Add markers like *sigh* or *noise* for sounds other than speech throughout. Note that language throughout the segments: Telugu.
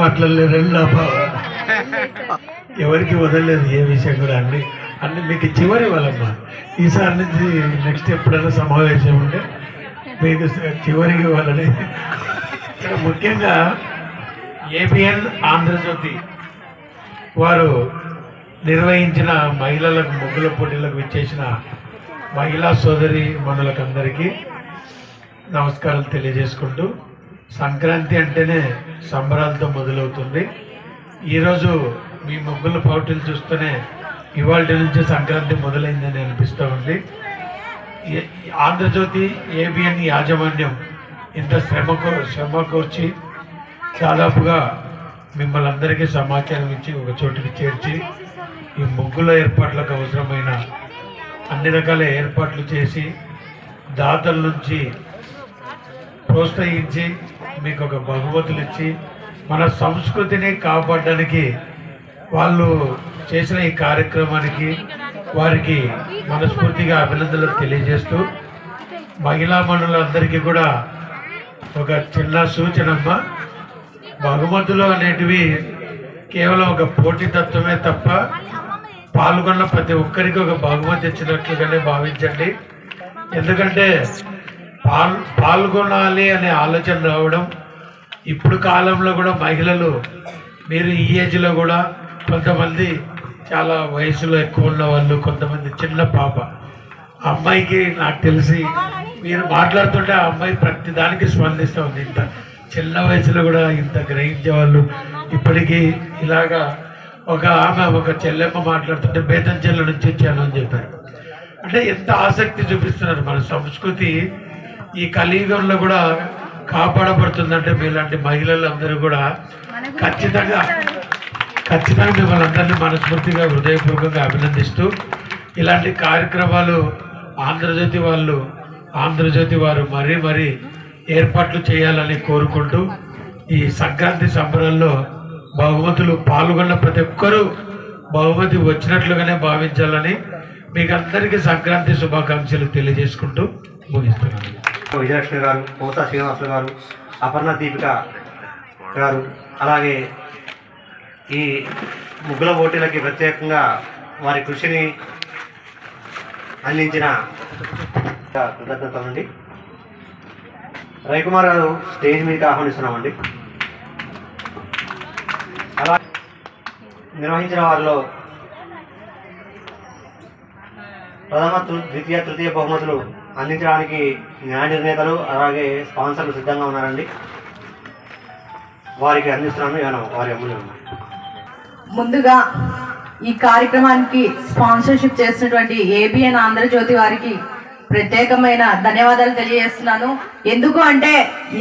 కూడా ఏం మాట్లాడలేదు రెండు *laughs* ఎవరికి వదలలేదు ఏ విషయం కూడా అన్ని అన్ని మీకు చివరి వాళ్ళమ్మా ఈసారి నుంచి నెక్స్ట్ ఎప్పుడైనా సమావేశం ఉంటే మీకు చివరికి వాళ్ళని ఇక్కడ ముఖ్యంగా ఏబిఎన్ ఆంధ్రజ్యోతి వారు నిర్వహించిన మహిళలకు ముగ్గుల పోటీలకు విచ్చేసిన మహిళా సోదరి మనులకందరికీ నమస్కారాలు తెలియజేసుకుంటూ సంక్రాంతి అంటేనే సంబరాలతో మొదలవుతుంది. ఈరోజు మీ ముగ్గుల పోటీలు చూస్తూనే ఇవాళ నుంచి సంక్రాంతి మొదలైందని అనిపిస్తూ ఉంది. ఆంధ్రజ్యోతి ఏబిఎన్ యాజమాన్యం ఇంత శ్రమకు శ్రమకూర్చి దాదాపుగా మిమ్మల్ని అందరికీ సమాచారం ఇచ్చి ఒక చోటుకి చేర్చి ఈ ముగ్గుల ఏర్పాట్లకు అవసరమైన అన్ని రకాల ఏర్పాట్లు చేసి దాతల నుంచి ప్రోత్సహించి మీకు ఒక బహుమతులు ఇచ్చి మన సంస్కృతిని కాపాడడానికి వాళ్ళు చేసిన ఈ కార్యక్రమానికి వారికి మనస్ఫూర్తిగా అభినందనలు తెలియజేస్తూ మహిళా మనులందరికీ కూడా ఒక చిన్న సూచనమ్మ. బహుమతులు అనేటివి కేవలం ఒక పోటీతత్వమే తప్ప పాల్గొన్న ప్రతి ఒక్కరికి ఒక బహుమతి ఇచ్చినట్లుగానే భావించండి. ఎందుకంటే పాల్గొనాలి అనే ఆలోచన రావడం ఇప్పుడు కాలంలో కూడా మహిళలు మీరు ఈ ఏజ్లో కూడా కొంతమంది చాలా వయసులో ఎక్కువ ఉన్న వాళ్ళు కొంతమంది చిన్న పాప. ఆ అమ్మాయికి నాకు తెలిసి మీరు మాట్లాడుతుంటే ఆ అమ్మాయి ప్రతి దానికి స్పందిస్తూ ఉంది ఇంత చిన్న వయసులో కూడా ఇంత గ్రహించే వాళ్ళు ఇప్పటికీ ఇలాగా ఒక ఆమె ఒక చెల్లెమ్మ మాట్లాడుతుంటే బేతంచెల్ల నుంచి వచ్చాను అని చెప్పారు. అంటే ఎంత ఆసక్తి చూపిస్తున్నారు మన సంస్కృతి ఈ కలియుగంలో కూడా కాపాడబడుతుందంటే మీలాంటి మహిళలందరూ కూడా ఖచ్చితంగా ఖచ్చితంగా మిమ్మల్ని అందరినీ మనస్ఫూర్తిగా హృదయపూర్వకంగా అభినందిస్తూ ఇలాంటి కార్యక్రమాలు ఆంధ్రజ్యోతి వాళ్ళు ఆంధ్రజ్యోతి వారు మరీ మరీ ఏర్పాట్లు చేయాలని కోరుకుంటూ ఈ సంక్రాంతి సంబరాల్లో బహుమతులు పాల్గొన్న ప్రతి ఒక్కరూ బహుమతి వచ్చినట్లుగానే భావించాలని మీకు అందరికీ సంక్రాంతి శుభాకాంక్షలు తెలియజేసుకుంటూ ముగిస్తున్నాను. విజయలక్ష్మి గారు కోతా శ్రీనివాసులు గారు అపర్ణ దీపిక గారు అలాగే ఈ ముగ్గుల పోటీలకి ప్రత్యేకంగా వారి కృషిని అందించిన కృతజ్ఞతలండి. రవికుమార్ గారు స్టేజ్ మీదకి ఆహ్వానిస్తున్నామండి. అలా నిర్వహించిన వారిలో ప్రథమ ద్వితీయ తృతీయ బహుమతులు అందించడానికి న్యాయ నిర్ణేతలు అలాగే స్పాన్సర్లు సిద్ధంగా ఉన్నారండి. వారికి అందిస్తున్నాను ఏమన్నా వారి అమూల్యం ముందుగా ఈ కార్యక్రమానికి స్పాన్సర్షిప్ చేసినటువంటి ఏబిఎన్ ఆంధ్రజ్యోతి వారికి ప్రత్యేకమైన ధన్యవాదాలు తెలియజేస్తున్నాను. ఎందుకు అంటే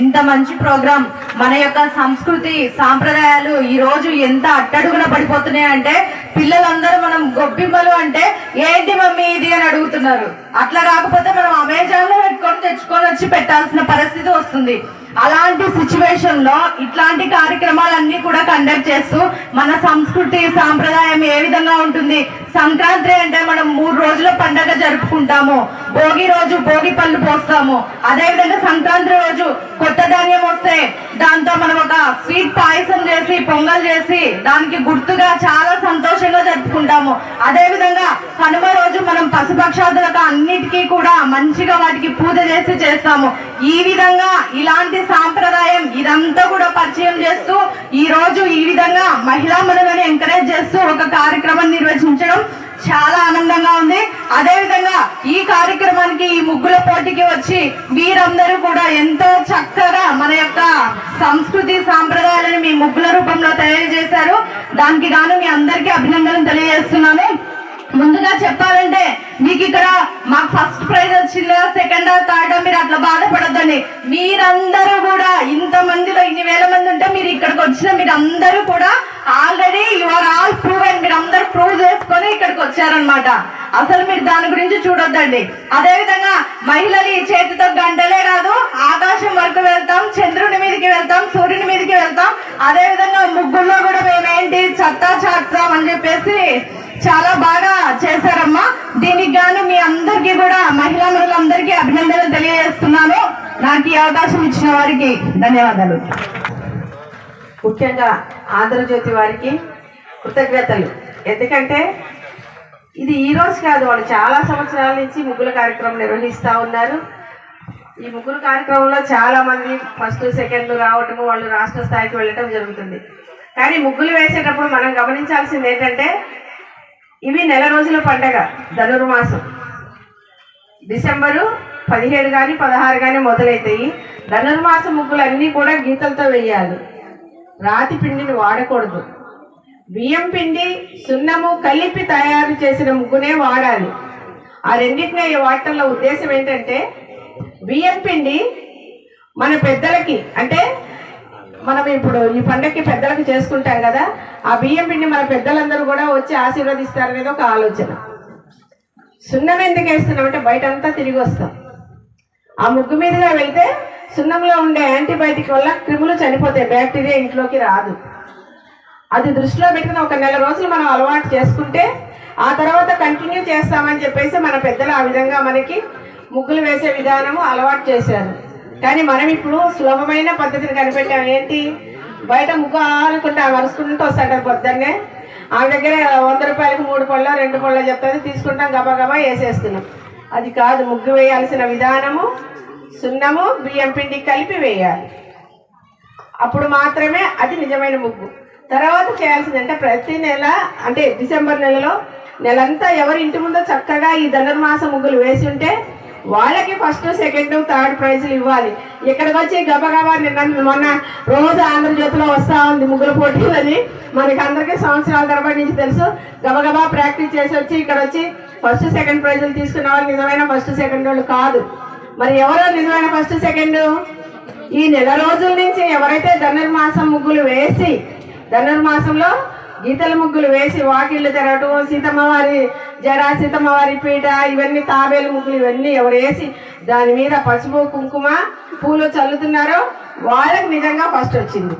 ఇంత మంచి ప్రోగ్రాం మన యొక్క సంస్కృతి సాంప్రదాయాలు ఈ రోజు ఎంత అట్టడుగున పడిపోతున్నాయి అంటే పిల్లలందరూ మనం గొబ్బిమ్మలు అంటే ఏంటి మమ్మీ ఇది అని అడుగుతున్నారు. అట్లా కాకపోతే మనం అమెజాన్లో పెట్టుకొని తెచ్చుకొని వచ్చి పెట్టాల్సిన పరిస్థితి వస్తుంది. అలాంటి సిచ్యువేషన్లో ఇట్లాంటి కార్యక్రమాలన్నీ కూడా కండక్ట్ చేస్తూ మన సంస్కృతి సాంప్రదాయం ఏ విధంగా ఉంటుంది? సంక్రాంతి అంటే మనం మూడు రోజుల పండగ జరుపుకుంటాము. భోగి రోజు భోగి పళ్ళు పోస్తాము. అదే విధంగా సంక్రాంతి రోజు కొత్త ధాన్యం వస్తే దాంతో మనం ఒక స్వీట్ పాయసం చేసి పొంగల్ చేసి దానికి గుర్తుగా చాలా సంతోషంగా జరుపుకుంటాము. అదే విధంగా కనుమ రోజు మనం పశుపక్షాదులకు అన్నిటికీ కూడా మంచిగా వాటికి పూజ చేసి చేస్తాము. ఈ విధంగా ఇలాంటి సాంప్రదాయం ఇదంతా కూడా పరిచయం చేస్తూ ఈ రోజు ఈ విధంగా మహిళా మనులను ఎంకరేజ్ చేస్తూ ఒక కార్యక్రమం నిర్వహించడం చాలా ఆనందంగా ఉంది. అదే విధంగా ఈ కార్యక్రమానికి ఈ ముగ్గుల పోటీకి వచ్చి మీరందరూ కూడా ఎంతో చక్కగా మన యొక్క సంస్కృతి సాంప్రదాయాలను మీ ముగ్గుల రూపంలో తయారు చేశారు. దానికి గాను మీ అందరికీ అభినందనలు తెలియజేస్తున్నాను. ముందుగా చెప్పాలంటే మీకు ఇక్కడ మాకు ఫస్ట్ ప్రైజ్ వచ్చిందా సెకండ్ థర్డ్ మీరు అట్లా బాధపడద్దండి. మీరందరూ కూడా ఇంత మందిలో ఇన్ని వేల మంది ఉంటే మీరు ఇక్కడికి వచ్చిన మీరు అందరూ కూడా already you are all prove and మీరు అందరూ ప్రూవ్ చేసుకొని ఇక్కడికి వచ్చారనమాట అసలు మీరు దాని గురించి చూడొద్దండి. అదేవిధంగా మహిళలు ఈ చేతితో గంటలే కాదు ఆకాశం వరకు వెళ్తాం చంద్రుని మీదకి వెళ్తాం సూర్యుని మీదకి వెళ్తాం అదే విధంగా ముగ్గుల్లో కూడా మేమేంటి చెత్తా చాస్తాం అని చెప్పేసి చాలా బాగా చేశారమ్మా దీనికి గాను మీ అందరికీ కూడా మహిళా మహిళలందరికీ అభినందనలు తెలియజేస్తున్నాను నాకు ఈ అవకాశం ఇచ్చిన వారికి ధన్యవాదాలు. ముఖ్యంగా ఆంధ్రజ్యోతి వారికి కృతజ్ఞతలు. ఎందుకంటే ఇది ఈ రోజు కాదు వాళ్ళు చాలా సంవత్సరాల నుంచి ముగ్గుల కార్యక్రమం నిర్వహిస్తూ ఉన్నారు. ఈ ముగ్గురు కార్యక్రమంలో చాలా మంది ఫస్ట్ సెకండ్ రావటము వాళ్ళు రాష్ట్ర స్థాయికి వెళ్ళటం జరుగుతుంది. కానీ ముగ్గులు వేసేటప్పుడు మనం గమనించాల్సింది ఏంటంటే ఇవి నెల రోజుల పండగ ధనుర్మాసం. డిసెంబరు పదిహేడు కానీ పదహారు కానీ మొదలవుతాయి ధనుర్మాస ముగ్గులు అన్నీ కూడా గీతలతో వేయాలి. రాతి పిండిని వాడకూడదు. బియ్యం పిండి సున్నము కలిపి తయారు చేసిన ముగ్గునే వాడాలి. ఆ రెండింటినీ వాడటంలో ఉద్దేశం ఏంటంటే బియ్యం పిండి మన పెద్దలకి అంటే మనం ఇప్పుడు ఈ పండగకి పెద్దలకి చేసుకుంటాం కదా ఆ బియ్యం పిండి మన పెద్దలందరూ కూడా వచ్చి ఆశీర్వదిస్తారనేది ఒక ఆలోచన. సున్నం ఎందుకు వేస్తున్నామంటే బయట అంతా తిరిగి వస్తాం. ఆ ముగ్గు మీదుగా వెళ్తే సున్నంలో ఉండే యాంటీబయాటిక్ వల్ల క్రిములు చనిపోతాయి. బ్యాక్టీరియా ఇంట్లోకి రాదు. అది దృష్టిలో పెట్టిన ఒక నెల రోజులు మనం అలవాటు చేసుకుంటే ఆ తర్వాత కంటిన్యూ చేస్తామని చెప్పేసి మన పెద్దలు ఆ విధంగా మనకి ముగ్గులు వేసే విధానము అలవాటు చేశారు. కానీ మనం ఇప్పుడు సులభమైన పద్ధతిని కనిపెట్టాం. ఏంటి? బయట ముగ్గు ఆనుకుంటా వరుసుకుంటూ వస్తాడు పొద్దున్నే. ఆ దగ్గర వంద రూపాయలకు మూడు పళ్ళ రెండు పళ్ళ చెప్తుంది తీసుకుంటాం గబా గబా వేసేస్తున్నాం. అది కాదు ముగ్గు వేయాల్సిన విధానము సున్నము బియ్యం పిండి కలిపి వేయాలి. అప్పుడు మాత్రమే అది నిజమైన ముగ్గు. తర్వాత చేయాల్సిందంటే ప్రతి నెల అంటే డిసెంబర్ నెలలో నెలంతా ఎవరి ఇంటి ముందో చక్కగా ఈ ధనుర్మాస ముగ్గులు వేసి ఉంటే వాళ్ళకి ఫస్ట్ సెకండ్ థర్డ్ ప్రైజ్లు ఇవ్వాలి. ఇక్కడికి వచ్చి గబగబా నిన్న మొన్న రోజు ఆంధ్రజ్యోతిలో వస్తా ఉంది ముగ్గుల పోటీలని. మనకి అందరికీ సంవత్సరాల తరబడి నుంచి తెలుసు. గబగబా ప్రాక్టీస్ చేసి వచ్చి ఇక్కడ వచ్చి ఫస్ట్ సెకండ్ ప్రైజులు తీసుకున్న వాళ్ళు నిజమైన ఫస్ట్ సెకండ్ వాళ్ళు కాదు. మరి ఎవరో నిజమైన ఫస్ట్ సెకండ్? ఈ నెల రోజుల నుంచి ఎవరైతే ధనుర్మాసం ముగ్గులు వేసి ధనుర్మాసంలో గీతల ముగ్గులు వేసి వాకిళ్ళు తిరగటం సీతమ్మ వారి జడ సీతమ్మ వారి పీట ఇవన్నీ తాబేలు ముగ్గులు ఇవన్నీ ఎవరు వేసి దాని మీద పసుపు కుంకుమ పూలు చల్లుతున్నారో వాళ్ళకి నిజంగా ఫస్ట్ వచ్చింది.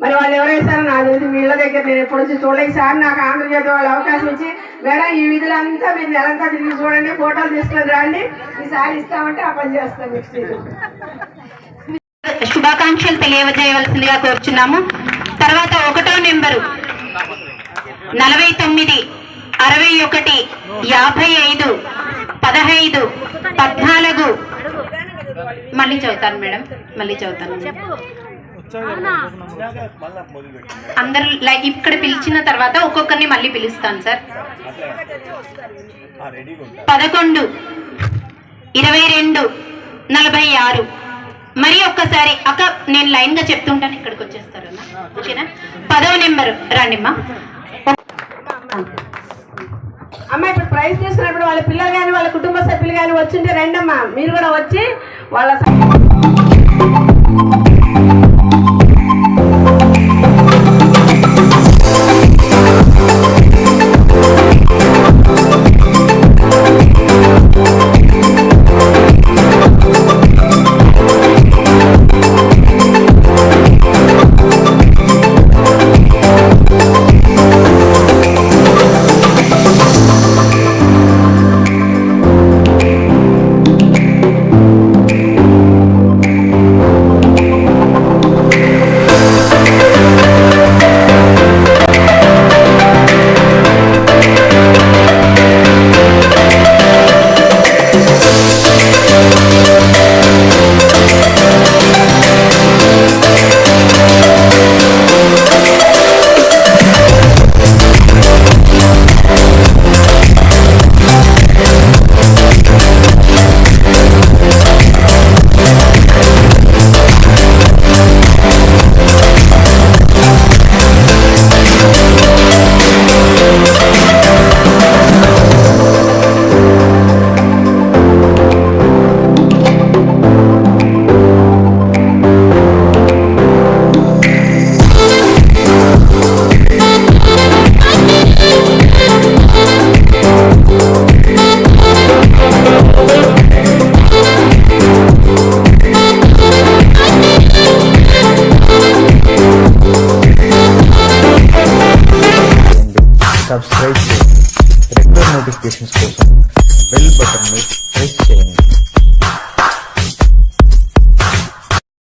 మరి వాళ్ళు ఎవరు నాకు తెలిసి వీళ్ళ దగ్గర నేను ఎప్పుడు వచ్చి చూడలేదు సార్ నాకు ఆంధ్రజ్యోతి వాళ్ళు అవకాశం ఇచ్చి మేడం ఈ విధులంతా మీరు నెలంతా తిరిగి చూడండి ఫోటోలు తీసుకొని రండి. ఈసారి ఇస్తామంటే ఆ పని చేస్తాం నెక్స్ట్ శుభాకాంక్షలు తెలియజేయవలసిందిగా కోరుచున్నాము. తర్వాత ఒకటో నెంబరు. నలభై తొమ్మిది అరవై ఒకటి యాభై ఐదు పదహైదు పద్నాలుగు. మళ్ళీ చదువుతాను మేడం మళ్ళీ చదువుతాను అందరు లైక్ ఇక్కడ పిలిచిన తర్వాత ఒక్కొక్కరిని మళ్ళీ పిలుస్తాను సార్. పదకొండు ఇరవై రెండు నలభై ఆరు. మరి ఒక్కసారి అక్క నేను లైన్గా చెప్తుంటాను ఇక్కడికి వచ్చేస్తారు ఓకేనా? పదవ నెంబర్ రండిమ్మా. అమ్మ ఇప్పుడు ప్రైజ్ తీసుకున్నప్పుడు వాళ్ళ పిల్లలు కానీ వాళ్ళ కుటుంబ సభ్యులు కానీ వచ్చింటే రండమ్మా. మీరు కూడా వచ్చి వాళ్ళ Christmas